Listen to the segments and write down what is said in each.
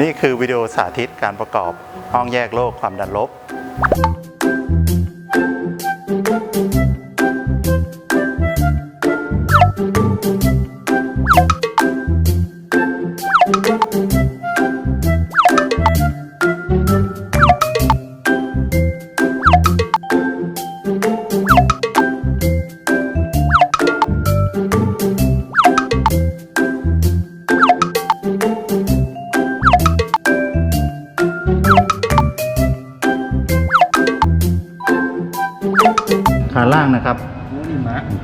นี่คือวิดีโอสาธิตการประกอบห้องแยกโลกความดันลบ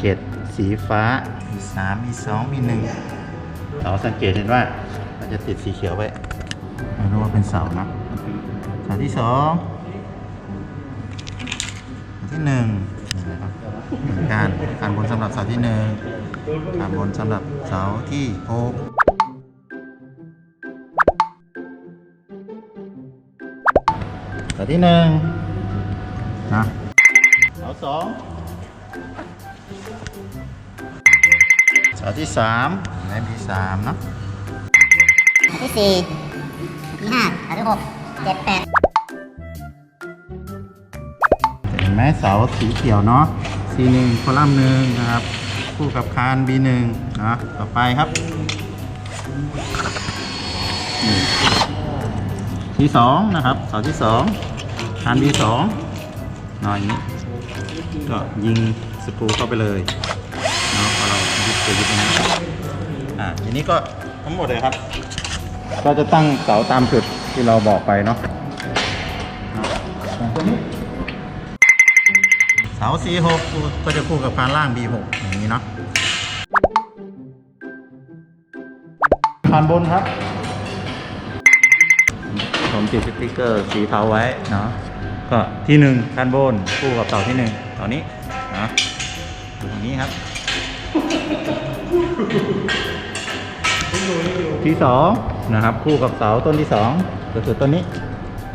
เกตสีฟ้า มีสามมีสองมีหนึ่งเสาสังเกตเห็นว่ามันจะติดสีเขียวไว้ไม่รู้ว่าเป็นเสานะเสาที่สองเสาที่หนึ่งนะครับเหมือนกันคานบนสำหรับเสาที่หนึ่งคานบนสำหรับเสาที่หกเสาที่หนึ่งนะเสาสอง เสาที่สามและมีสามเนาะที่สี่ที่ห้าอันที่หกเจ็ดแปดเห็นไหมเสาสีเขียวเนาะ C1 คอลัมน์หนึ่งนะครับ คู่กับคาน B1 นะต่อไปครับนี่ที่สองนะครับเสาที่สองคาน B2 หน่อยนี้ก็ยิงสกรูเข้าไปเลยเนาะพอเรา ยึดตัวยึดตรงนี้อ่าทีนี้ก็ทั้งหมดเลยครับก็จะตั้งเสาตามจุดที่เราบอกไปเนาะตรงนี้เสา C6 ก็จะคู่กับคานล่าง B6 อย่างนี้เนาะคานบนครับ ผมติดสติ๊กเกอร์สีเทาไว้เนาะก็ที่หนึ่งคานบนคู่กับเสาที่หนึ่งเสานี้นะดูตรงนี้ครับ ที่สองนะครับ คู่กับเสาต้นที่สองก็คือต้นนี้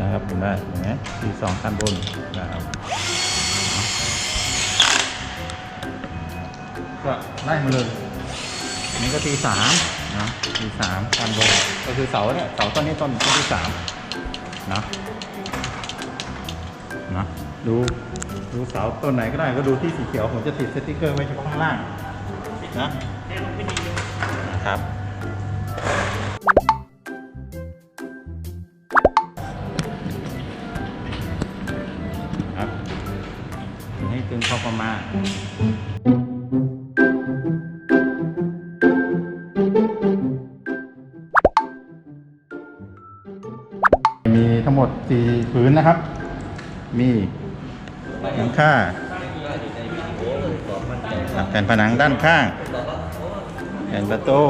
นะครับเห็นได้เห็นไหมที่สองคานบนนะครับก็ไล่มาเลยนนี้ก็ทีสามนะทีสามกันบนก็คือเสาเนี่ยเสาต้นนี้ต้นต้นที่สามนะนะดูดูเสาต้นไหนก็ได้ก็ดูที่สีเขียวผมจะติดสติกเกอร์ไว้เฉพาะข้างล่าง นะครับ ครับ ให้ตึงพอประมาณมีทั้งหมด4ผืนนะครับ มีหลังคาแผ่นผนังด้านข้าง ผ่นประตู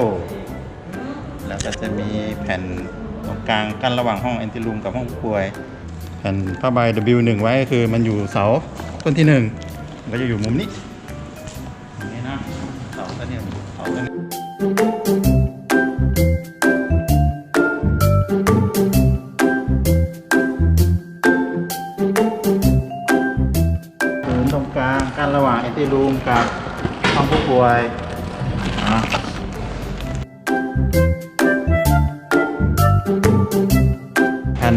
แล้วก็จะมีแผ่นตรงกลางกั้นระหว่างห้องแอนติลูมกับห้องผู้ป่วย แผ่นผ้าใบ W1 ไว้คือมันอยู่เสาต้นที่1มันก็จะอยู่มุมนี้นี้นะเสาต้นนี้เสาต้นนี้ผืนตรงกลางกั้นระหว่างเอนติรูมกับห้องผู้ป่วยอะ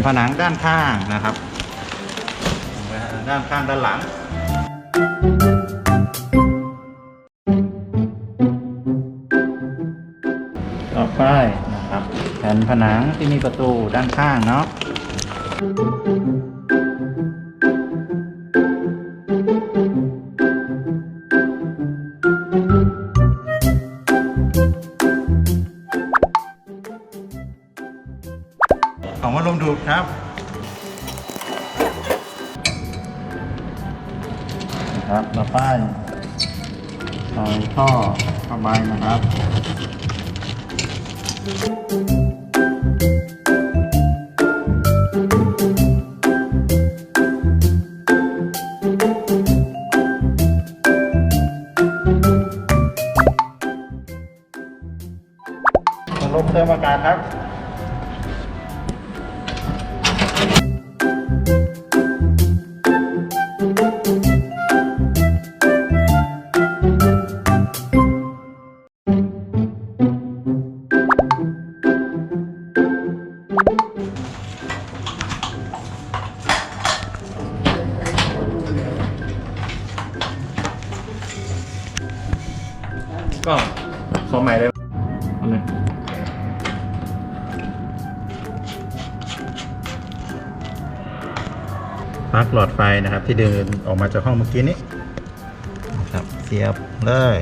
นผนังด้านข้างนะครับ ด้านข้างด้านหลัง ต่อไปนะครับแผ่นผนังที่มีประตูด้านข้างเนาะ ของวัดลมดูดครับ ครับต่อไปใส่ท่อผ้าใบนะครับลมเติมอากาศครับ ก็ขอใหม่เลยเอาเลยปลั๊กหลอดไฟนะครับ ที่เดินออกมาจากห้องเมื่อกี้นี้ครับเสียบเลย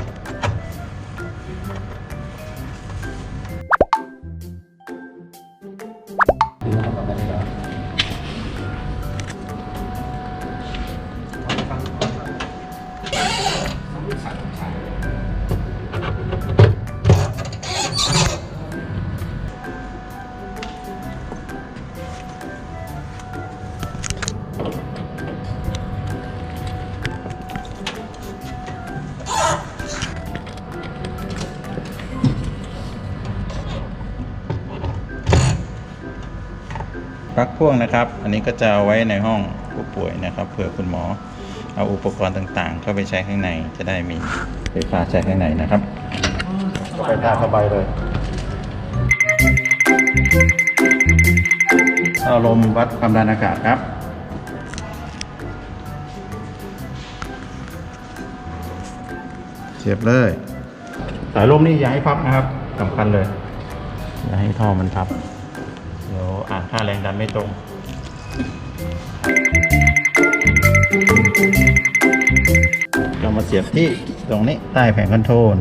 ปลั๊กพ่วงนะครับ อันนี้ก็จะเอาไว้ในห้องผู้ป่วยนะครับเผื่อคุณหมอเอาอุปกรณ์ต่างๆ เข้าไปใช้ข้างในจะได้มีไฟฟ้าใช้ข้างในนะครับไฟฟ้าสบายเลยเอาลมวัดความดันอากาศครับเสียบเลย สายลมนี่อย่าให้พับนะครับสำคัญเลย อย่าให้ท่อมันพับเดี๋ยวอ่าน ค่าแรงดันไม่ตรงเรามาเสียบที่ตรงนี้ใต้แผงคอนโทรล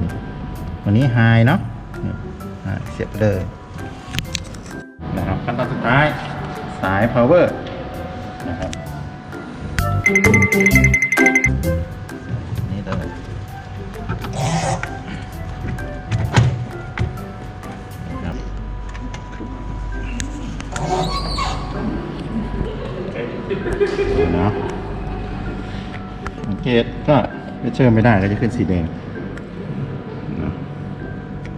วันนี้ไฮเนาะเสียบเลยนะครับขั้นตอนสุดท้าย สาย power นะครับนี่เลย นะสังเกตก็ไม่เชื่อไม่ได้ก็จะขึ้นสีแดงนะ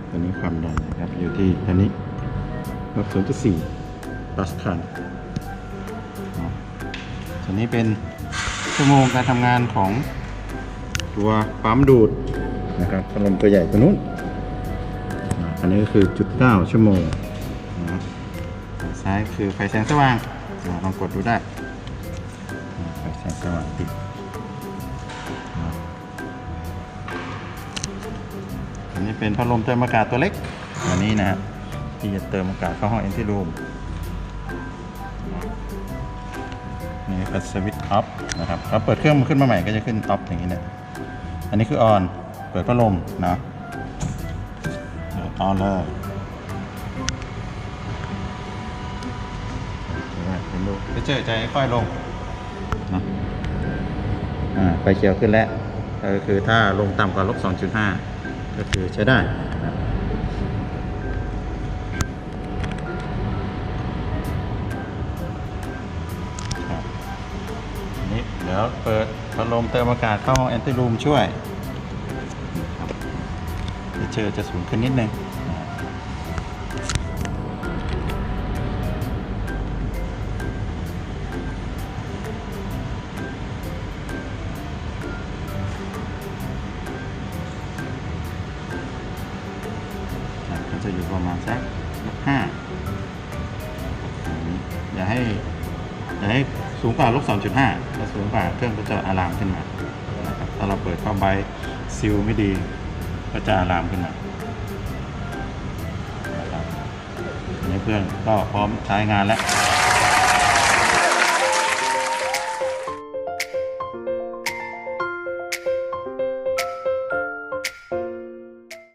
ตัวนี้ความดันนะครับอยู่ที่ตอนนี้ลบศูนย์จุดสี่ตัสคันนะตัวนี้เป็นชั่วโมงการทำงานของตัวปั๊มดูดนะครับพัดลมตัวใหญ่ตัวนู้นอันนี้ก็คือจุดเก้าชั่วโมงนะซ้ายคือไฟแสงสว่างลองกดดูได้ ไฟแสงสว่างติดอันนี้เป็นพัดลมเติมอากาศตัวเล็กอันนี้นะฮะที่จะเติมอากาศเข้าห้องเอนทิรูมนี่ก็สวิตช์ออฟนะครับเราเปิดเครื่องมันขึ้นมาใหม่ก็จะขึ้นออฟอย่างนี้เนี่ยอันนี้คือออนเปิดพัดลมนะเปิดออนเลยเห็นดูเจอใจค่อยลงนะ ไฟเขียวขึ้นแล้วก็คือถ้าลงต่ำกว่าลบ 2.5 ก็คือใช้ได้นี่เดี๋ยวเปิดพัดลมเติมอากาศเข้าห้องแอนติรูมช่วยนะเชอจะสูงขึ้นนิดนึง สักห้าอย่าให้อย่าให้สูงกว่าลบ2.5ถ้าสูงกว่าเครื่องก็จะอะลามขึ้นมานะครับถ้าเราเปิดเข้าไปซิลไม่ดีก็จะอะลามขึ้นมานะครับอันนี้เพื่อนก็พร้อมใช้งานแล้ว